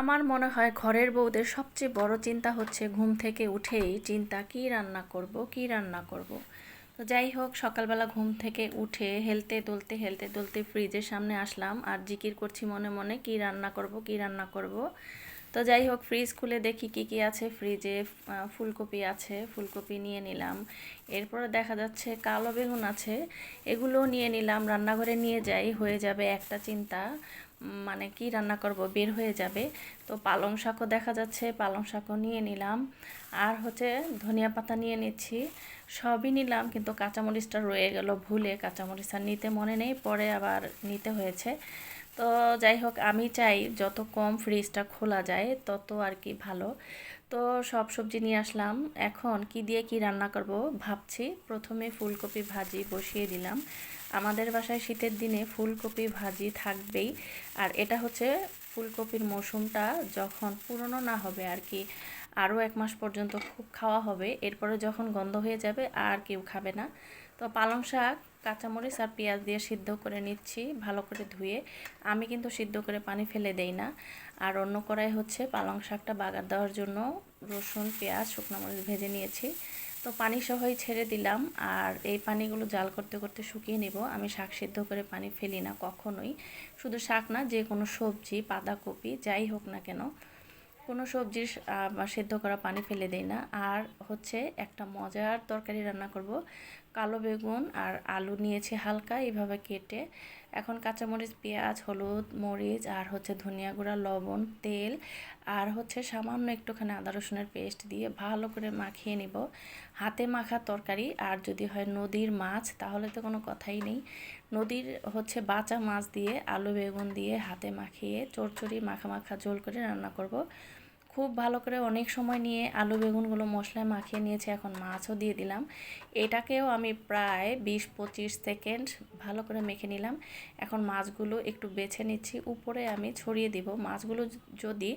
আমার মনে হয় ঘরের বউদের সবচেয়ে বড় চিন্তা হচ্ছে ঘুম থেকে উঠেই, চিন্তা, কি রান্না করব? কি রান্না করব? তো যাই হোক, সকালবেলা ঘুম থেকে উঠে হেলতে দলতে হেলতে দলতে ফ্রিজের সামনে আসলাম আর জিকির করছি মনে মনে, কি রান্না করব? কি রান্না করব? তো যাই হোক ফ্রিজ খুলে দেখি কি কি আছে। ফ্রিজে ফুলকপি আছে, ফুলকপি নিয়ে নিলাম। এরপরে দেখা যাচ্ছে কালো বেগুন আছে এগুলো নিয়ে নিলাম। রান্নাঘরে নিয়ে যাই, হয়ে যাবে একটা চিন্তা। মানে কি রান্না করব? বের হয়ে যাবে। তো পালং শাকও দেখা যাচ্ছে, পালং শাকও নিয়ে নিলাম। আর হচ্ছে ধনিয়া পাতা নিয়ে নিচ্ছি, সবই নিলাম, কিন্তু কাঁচামরিচটা রয়ে গেল ভুলে। কাঁচামরিচটা নিতে মনে নেই, পরে আবার নিতে হয়েছে। তো যাই হোক, আমি চাই যত কম ফ্রিজটা খোলা যায়, তত আর কি ভালো। তো সব সবজি নিয়ে আসলাম। এখন কি দিয়ে কি রান্না করব ভাবছি। প্রথমে ফুলকপি ভাজি বসিয়ে দিলাম। আমাদের বাসায় শীতের দিনে ফুলকপি ভাজি থাকবেই। আর এটা হচ্ছে ফুলকপির মৌসুমটা যখন পুরনো না হবে আর কি, আরও এক মাস পর্যন্ত খুব খাওয়া হবে, এরপরে যখন গন্ধ হয়ে যাবে আর কেউ খাবে না। তো পালং শাক, কাঁচামরিচ আর পেঁয়াজ দিয়ে সিদ্ধ করে নিচ্ছি, ভালো করে ধুয়ে। আমি কিন্তু সিদ্ধ করে পানি ফেলে দেই না। আর অন্য কড়াই হচ্ছে পালং শাকটা বাগার দেওয়ার জন্য রসুন, পেঁয়াজ, শুকনো মরিচ ভেজে নিয়েছি। তো পানি সহই ছেড়ে দিলাম আর এই পানিগুলো জাল করতে করতে শুকিয়ে নেব। আমি শাক সিদ্ধ করে পানি ফেলি না কখনোই। শুধু শাক না, যে কোনো সবজি, বাঁধাকপি, যাই হোক না কেন, কোনো সবজির সেদ্ধ করা পানি ফেলে দেই না। আর হচ্ছে একটা মজার তরকারি রান্না করব। কালো বেগুন আর আলু নিয়েছি হালকা এইভাবে কেটে। এখন কাঁচামরিচ, পেঁয়াজ, হলুদ, মরিচ আর হচ্ছে ধনিয়া গুঁড়া, লবণ, তেল আর হচ্ছে সামান্য একটুখানি আদা রসুনের পেস্ট দিয়ে ভালো করে মাখিয়ে নিব। হাতে মাখা তরকারি আর যদি হয় নদীর মাছ তাহলে তো কোনো কথাই নেই। নদীর হচ্ছে বাঁচা মাছ দিয়ে আলু, বেগুন দিয়ে হাতে মাখিয়ে চড়চড়ি, মাখা মাখা ঝোল করে রান্না করব। খুব ভালো করে অনেক সময় নিয়ে আলু বেগুনগুলো মশলায় মাখিয়ে নিয়েছি, এখন মাছও দিয়ে দিলাম। এটাকেও আমি প্রায় বিশ পঁচিশ সেকেন্ড ভালো করে মেখে নিলাম। এখন মাছগুলো একটু বেছে নিচ্ছি, উপরে আমি ছড়িয়ে দিব। মাছগুলো যদি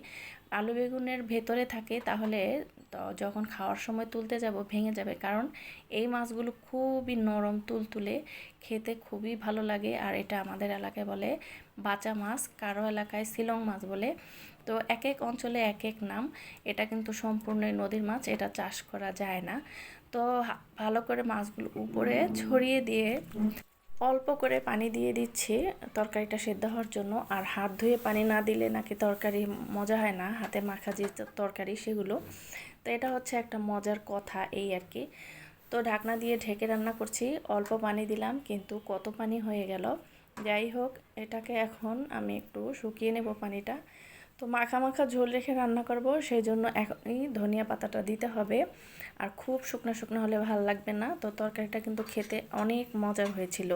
আলু বেগুনের ভেতরে থাকে, তাহলে তো যখন খাওয়ার সময় তুলতে যাব, ভেঙে যাবে। কারণ এই মাছগুলো খুবই নরম তুলতুলে, খেতে খুবই ভালো লাগে। আর এটা আমাদের এলাকায় বলে বাচা মাছ, কারও এলাকায় শিলং মাছ বলে। তো এক এক অঞ্চলে এক এক নাম। এটা কিন্তু সম্পূর্ণই নদীর মাছ, এটা চাষ করা যায় না। তো ভালো করে মাছগুলো উপরে ছড়িয়ে দিয়ে অল্প করে পানি দিয়ে দিচ্ছি তরকারিটা সেদ্ধ হওয়ার জন্য। আর হাত ধুয়ে পানি না দিলে নাকি তরকারি মজা হয় না, হাতে মাখা যে তরকারি সেগুলো। তো এটা হচ্ছে একটা মজার কথা এই আর কি। তো ঢাকনা দিয়ে ঢেকে রান্না করছি, অল্প পানি দিলাম কিন্তু কত পানি হয়ে গেল। যাই হোক, এটাকে এখন আমি একটু শুকিয়ে নেব পানিটা। তো মাখা মাখা ঝোল রেখে রান্না করব সেই জন্য এখনই ধনিয়া পাতাটা দিতে হবে। আর খুব শুকনো শুকনো হলে ভালো লাগবে না, তো তরকারিটা কিন্তু খেতে অনেক মজার হয়েছিল।